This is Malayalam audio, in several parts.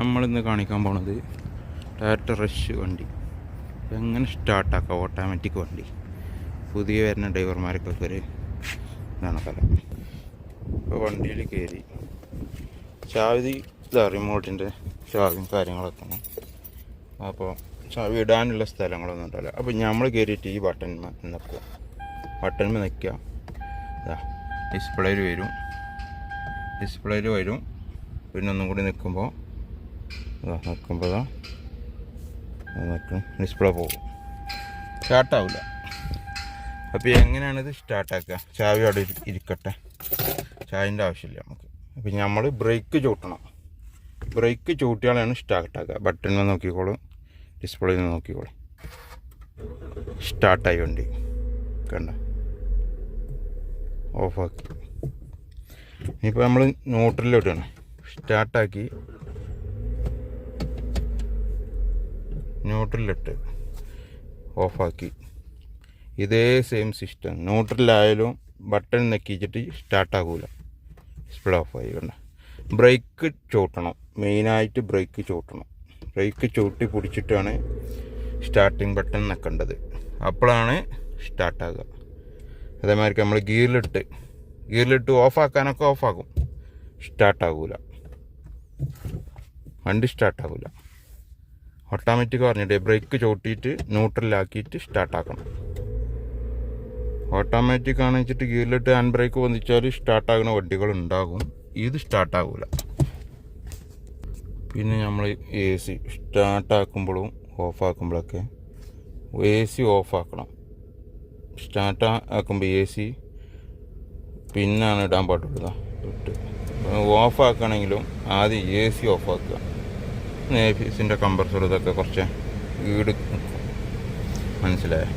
നമ്മളിന്ന് കാണിക്കാൻ പോണത് ടാറ്റ റഷ് വണ്ടി. എങ്ങനെ സ്റ്റാർട്ടാക്കാം ഓട്ടോമാറ്റിക് വണ്ടി. പുതിയ വരുന്ന ഡ്രൈവർമാർക്കൊക്കെ ഒരു ഇതാണ് കല ഇപ്പോൾ വണ്ടിയിൽ കയറി ചാവി ഇതാ റിമോട്ടിന്റെ ചാവിയും കാര്യങ്ങളൊക്കെ അപ്പോൾ ചാവി ഇടാനുള്ള സ്ഥലങ്ങളൊന്നും ഉണ്ടാവില്ല. അപ്പോൾ നമ്മൾ കയറിയിട്ട് ഈ ബട്ടൺ നിൽക്കുക ബട്ടൺമ നിൽക്കുക ഇതാ ഡിസ്പ്ലേയിൽ വരും. ഡിസ്പ്ലേയിൽ വരും. പിന്നെ ഒന്നും കൂടി നിൽക്കുമ്പോൾ നിൽക്കുമ്പോൾ നിൽക്കും ഡിസ്പ്ലേ പോകും സ്റ്റാർട്ടാവില്ല അപ്പോൾ എങ്ങനെയാണിത് സ്റ്റാർട്ടാക്കുക ചാവി അവിടെ ഇരിക്കട്ടെ. ചായന്റെ ആവശ്യമില്ല നമുക്ക്. അപ്പോൾ നമ്മൾ ബ്രേക്ക് ചൂട്ടണം. ബ്രേക്ക് ചൂട്ടിയാലാണ് സ്റ്റാർട്ടാക്കുക ബട്ടണിൽ നോക്കിക്കോളും. ഡിസ്പ്ലേയിൽ നോക്കിക്കോളും. സ്റ്റാർട്ടായി വണ്ടി കണ്ട? ഓഫാക്കി ഇനിയിപ്പോൾ നമ്മൾ ന്യൂട്രലിലോട്ടാണ് സ്റ്റാർട്ടാക്കി ന്യൂട്രലിലിട്ട് ഓഫാക്കി. ഇതേ സെയിം സിസ്റ്റം ന്യൂട്രലായാലും ബട്ടൺ നെക്കിച്ചിട്ട് സ്റ്റാർട്ടാകൂല ഡിസ്പ്ലേ ഓഫായി കണ്ട? ബ്രേക്ക് ചൂട്ടണം. മെയിനായിട്ട് ബ്രേക്ക് ചൂട്ടണം. ബ്രേക്ക് ചൂട്ടി പിടിച്ചിട്ടാണ് സ്റ്റാർട്ടിങ് ബട്ടൺ നിൽക്കേണ്ടത് അപ്പോഴാണ് സ്റ്റാർട്ടാകുക അതേമാതിരി നമ്മൾ ഗിയറിലിട്ട് ഗിയറിലിട്ട് ഓഫാക്കാനൊക്കെ ഓഫാക്കും സ്റ്റാർട്ടാകൂല വണ്ടി സ്റ്റാർട്ടാകൂല ഓട്ടോമാറ്റിക് പറഞ്ഞിട്ട് ബ്രേക്ക് ചോട്ടിയിട്ട് ന്യൂട്രലാക്കിയിട്ട് സ്റ്റാർട്ടാക്കണം ഓട്ടോമാറ്റിക് ആണ് വെച്ചിട്ട് ഗിയറിലിട്ട് ഹാൻഡ് ബ്രേക്ക് വന്നിച്ചാൽ സ്റ്റാർട്ടാകുന്ന വണ്ടികൾ ഉണ്ടാകും. ഇത് സ്റ്റാർട്ടാകൂല പിന്നെ നമ്മൾ എ സി സ്റ്റാർട്ടാക്കുമ്പോഴും ഓഫാക്കുമ്പോഴൊക്കെ എ സി ഓഫാക്കണം സ്റ്റാർട്ട് ആക്കുമ്പോൾ എ സി പിന്നാണ് ഇടാൻ പാടുള്ളത് ഓഫാക്കണമെങ്കിലും ആദ്യം എ സി ഓഫാക്കുക നേഫീസിന്റെ കമ്പ്രസർ ഇതൊക്കെ കുറച്ച് ഈട് മനസ്സിലായേ?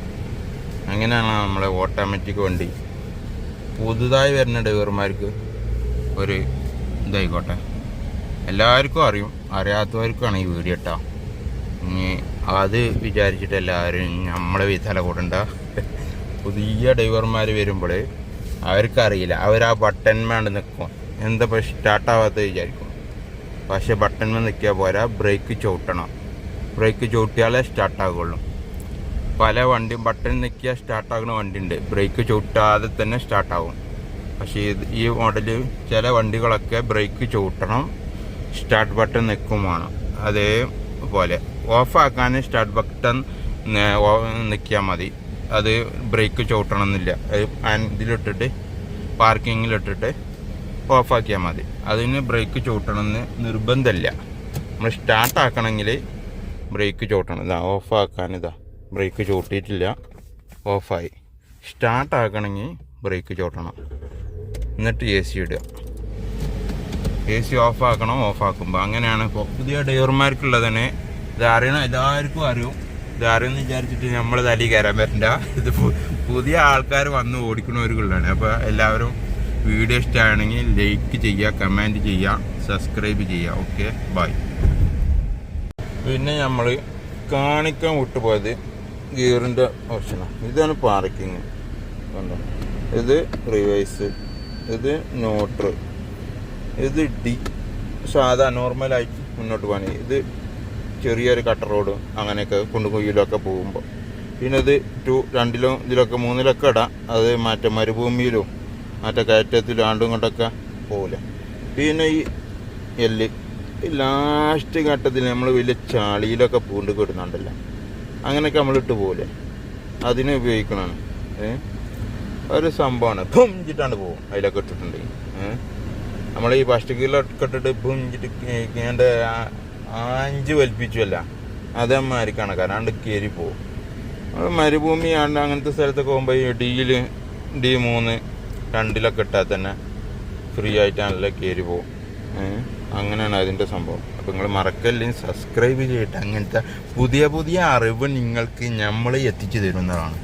അങ്ങനെയാണ് നമ്മളെ ഓട്ടോമാറ്റിക് വണ്ടി. പുതുതായി വരുന്ന ഡ്രൈവർമാർക്ക് ഒരു ഇതായിക്കോട്ടെ. എല്ലാവർക്കും അറിയും അറിയാത്തവർക്കാണ് ഈ വീഡിയോ കേട്ടോ. ഇനി അത് വിചാരിച്ചിട്ട് എല്ലാവരും നമ്മളെ വിധല കൂടണ്ട പുതിയ ഡ്രൈവർമാർ വരുമ്പോൾ അവർക്കറിയില്ല. അവർ ആ ബട്ടൺമേണ്ട് നിൽക്കും എന്താ ഇപ്പോൾ സ്റ്റാർട്ടാവാത്ത വിചാരിക്കും. പക്ഷേ ബട്ടൺമേ നിൽക്കിയാൽ പോരാ ബ്രേക്ക് ചവിട്ടണം. ബ്രേക്ക് ചവിട്ടിയാലേ സ്റ്റാർട്ടാകുള്ളൂ പല വണ്ടിയും ബട്ടൺ നിൽക്കിയാൽ സ്റ്റാർട്ടാകുന്ന വണ്ടിയുണ്ട്. ബ്രേക്ക് ചവിട്ടാതെ തന്നെ സ്റ്റാർട്ടാകും പക്ഷേ ഇത് ഈ മോഡൽ ചില വണ്ടികളൊക്കെ ബ്രേക്ക് ചവിട്ടണം സ്റ്റാർട്ട് ബട്ടൺ നിൽക്കും വേണം അതേപോലെ ഓഫാക്കാൻ സ്റ്റാർട്ട് ബട്ടൺ നിൽക്കിയാൽ മതി. അത് ബ്രേക്ക് ചവിട്ടണം എന്നില്ല. അത് ഇതിലിട്ടിട്ട് പാർക്കിങ്ങിലിട്ടിട്ട് ഓഫാക്കിയാൽ മതി. അതിന് ബ്രേക്ക് ചവിട്ടണമെന്ന് നിർബന്ധമില്ല. നമ്മൾ സ്റ്റാർട്ട് ആക്കണമെങ്കിൽ ബ്രേക്ക് ചൂട്ടണം. ഇതാ ഓഫാക്കാൻ ഇതാ ബ്രേക്ക് ചവിട്ടിയിട്ടില്ല ഓഫായി. സ്റ്റാർട്ട് ആക്കണമെങ്കിൽ ബ്രേക്ക് ചൂട്ടണം. എന്നിട്ട് എ സി ഇടുക. എ സി ഓഫാക്കണം ഓഫാക്കുമ്പോൾ അങ്ങനെയാണ് ഇപ്പോൾ പുതിയ ഡ്രൈവർമാർക്കുള്ളത് തന്നെ. ഇത് അറിയണം എല്ലാവർക്കും അറിയും. ഇത് വിചാരിച്ചിട്ട് നമ്മൾ തലി കയറാൻ പറ്റില്ല. ഇത് പുതിയ ആൾക്കാർ വന്ന് ഓടിക്കുന്നവർക്കുള്ളതാണ് അപ്പോൾ എല്ലാവരും വീഡിയോ ഇഷ്ടമാണെങ്കിൽ ലൈക്ക് ചെയ്യുക കമന്റ് ചെയ്യുക സബ്സ്ക്രൈബ് ചെയ്യുക. Okay bye. പിന്നെ നമ്മൾ കാണിക്കാൻ വിട്ടുപോയത് ഗിയറിന്റെ ഓപ്ഷനാണ്. ഇതാണ് പാർക്കിങ്. കണ്ടോ? ഇത് റിവേഴ്സ് ഇത് ന്യൂട്രൽ ഇത് ഡി. സാധാ നോർമലായിട്ട് മുന്നോട്ട് പോകാൻ. ഇത് ചെറിയൊരു കട്ടർ റോഡ് അങ്ങനെയൊക്കെ കുണ്ടുകുയിലൊക്കെ പോകുമ്പോൾ. പിന്നെ ഇത് ടു രണ്ടിലും ഇതിലൊക്കെ മൂന്നിലൊക്കെ ഇടാം. അത് മറ്റേ മരുഭൂമിയിലും മറ്റേ കയറ്റത്തിലും ആണ്ടും കൊണ്ടൊക്കെ പോകില്ല പിന്നെ ഈ എല്ല് ഈ ലാസ്റ്റ് ഘട്ടത്തിൽ നമ്മൾ വലിയ ചാളിയിലൊക്കെ പൂണ്ട് കിടുന്നുണ്ടല്ലോ. അങ്ങനെയൊക്കെ നമ്മൾ ഇട്ട് പോകില്ലേ അതിനെ ഉപയോഗിക്കണമാണ് ഏഹ് ഒരു സംഭവമാണ്. ഭുഞ്ചിട്ടാണ് പോകും അതിലൊക്കെ ഇട്ടിട്ടുണ്ടെങ്കിൽ ഏഹ് നമ്മൾ ഈ ഫസ്റ്റ് ഗിയറിലൊക്കെ ഇട്ടിട്ട് ഭുഞ്ചിട്ട് അഞ്ച് ആഞ്ച് വലിപ്പിച്ചുവല്ല. അതേമാതിരിക്കാണ് അണ്ട് കയറി പോകും മരുഭൂമി ആണ്ട് അങ്ങനത്തെ സ്ഥലത്തൊക്കെ പോകുമ്പോൾ ഈ ഡിയിൽ ഡി മൂന്ന് രണ്ടിലൊക്കെ ഇട്ടാൽ തന്നെ ഫ്രീ ആയിട്ട് നല്ല കയറി പോകും അങ്ങനെയാണ് അതിന്റെ സംഭവം. അപ്പോൾ നിങ്ങൾ മറക്കല്ലെങ്കിൽ സബ്സ്ക്രൈബ് ചെയ്തിട്ട് അങ്ങനത്തെ പുതിയ പുതിയ അറിവ് നിങ്ങൾക്ക് നമ്മൾ എത്തിച്ചു തരുന്നതാണ്.